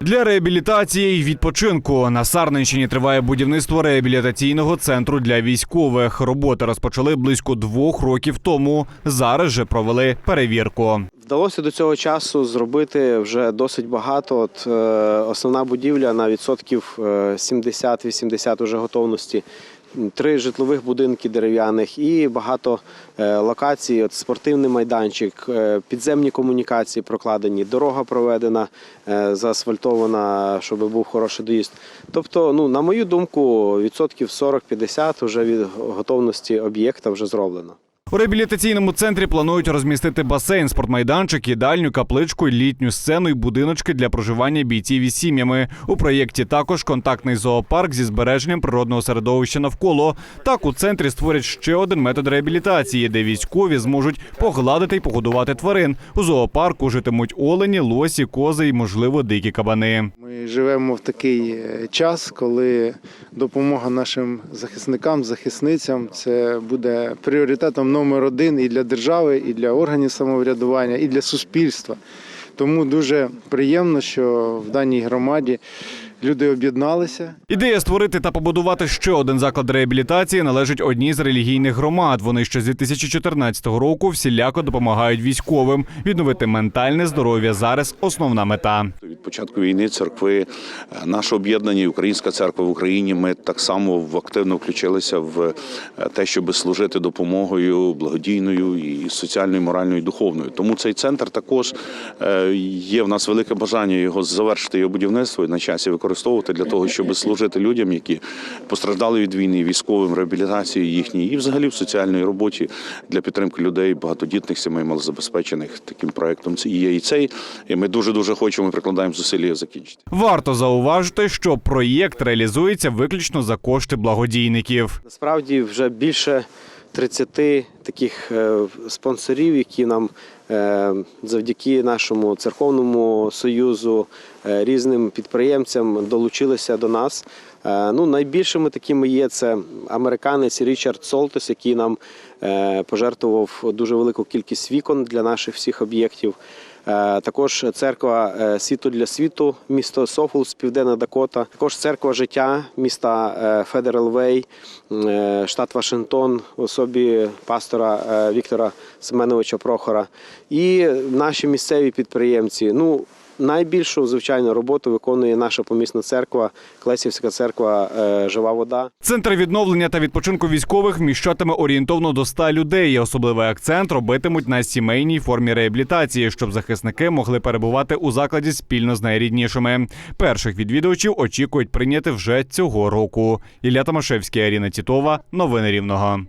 Для реабілітації й відпочинку на Сарненщині триває будівництво реабілітаційного центру для військових. Роботи розпочали близько двох років тому. Зараз же провели перевірку. Вдалося до цього часу зробити вже досить багато. От, е, основна будівля на відсотків е, 70-80 уже готовності. Три житлових будинки дерев'яних і багато е, локацій. От спортивний майданчик, е, підземні комунікації прокладені, дорога проведена, е, заасфальтована, щоб був хороший доїзд. Тобто, ну на мою думку, відсотків 40-50 вже від готовності об'єкта вже зроблено. У реабілітаційному центрі планують розмістити басейн, спортмайданчик, їдальню, капличку, літню сцену і будиночки для проживання бійців із сім'ями. У проєкті також контактний зоопарк зі збереженням природного середовища навколо. Так у центрі створять ще один метод реабілітації, де військові зможуть погладити й погодувати тварин. У зоопарку житимуть олені, лосі, кози і, можливо, дикі кабани. Живемо в такий е, час, коли допомога нашим захисникам, захисницям це буде пріоритетом номер один і для держави, і для органів самоврядування, і для суспільства. Тому дуже приємно, що в даній громаді люди об'єдналися. Ідея створити та побудувати ще один заклад реабілітації належить одній з релігійних громад. Вони ще з 2014 року всіляко допомагають військовим. Відновити ментальне здоров'я зараз основна мета. Початку війни церкви е, наше об'єднання Українська церква в Україні. Ми так само активно включилися в е, те, щоб служити допомогою благодійною і соціальною, моральною, і духовною. Тому цей центр також е, є в нас велике бажання його завершити його будівництво і на часі використовувати для того, щоб служити людям, які постраждали від війни, військовим реабілітації їхній, і взагалі в соціальній роботі для підтримки людей, багатодітних сімей, малозабезпечених таким проектом. Це є і цей. І ми дуже дуже хочемо прикладаємо зусилля його закінчити. Варто зауважити, що проєкт реалізується виключно за кошти благодійників. Насправді вже більше 30 таких е, спонсорів, які нам е, завдяки нашому церковному союзу, е, різним підприємцям долучилися до нас. Ну, найбільшими такими є це американець Річард Солтес, який нам пожертвував дуже велику кількість вікон для наших всіх об'єктів. Е, Також церква е, світу для світу, місто Софулс, Південна Дакота. Також церква життя міста Федерал Вей, штат Вашингтон, в особі пастора е, Віктора Семеновича Прохора. І наші місцеві підприємці. Ну, найбільшу, звичайно, роботу виконує наша помісна церква, Клесівська церква е, Жива вода. Центр відновлення та відпочинку військових вміщатиме орієнтовно до 100 людей. Особливий акцент робитимуть на сімейній формі реабілітації, щоб захисники могли перебувати у закладі спільно з найріднішими. Перших відвідувачів очікують прийняти вже цього року. Ілля Томашевський, Аріна Тітова. Новини Рівного.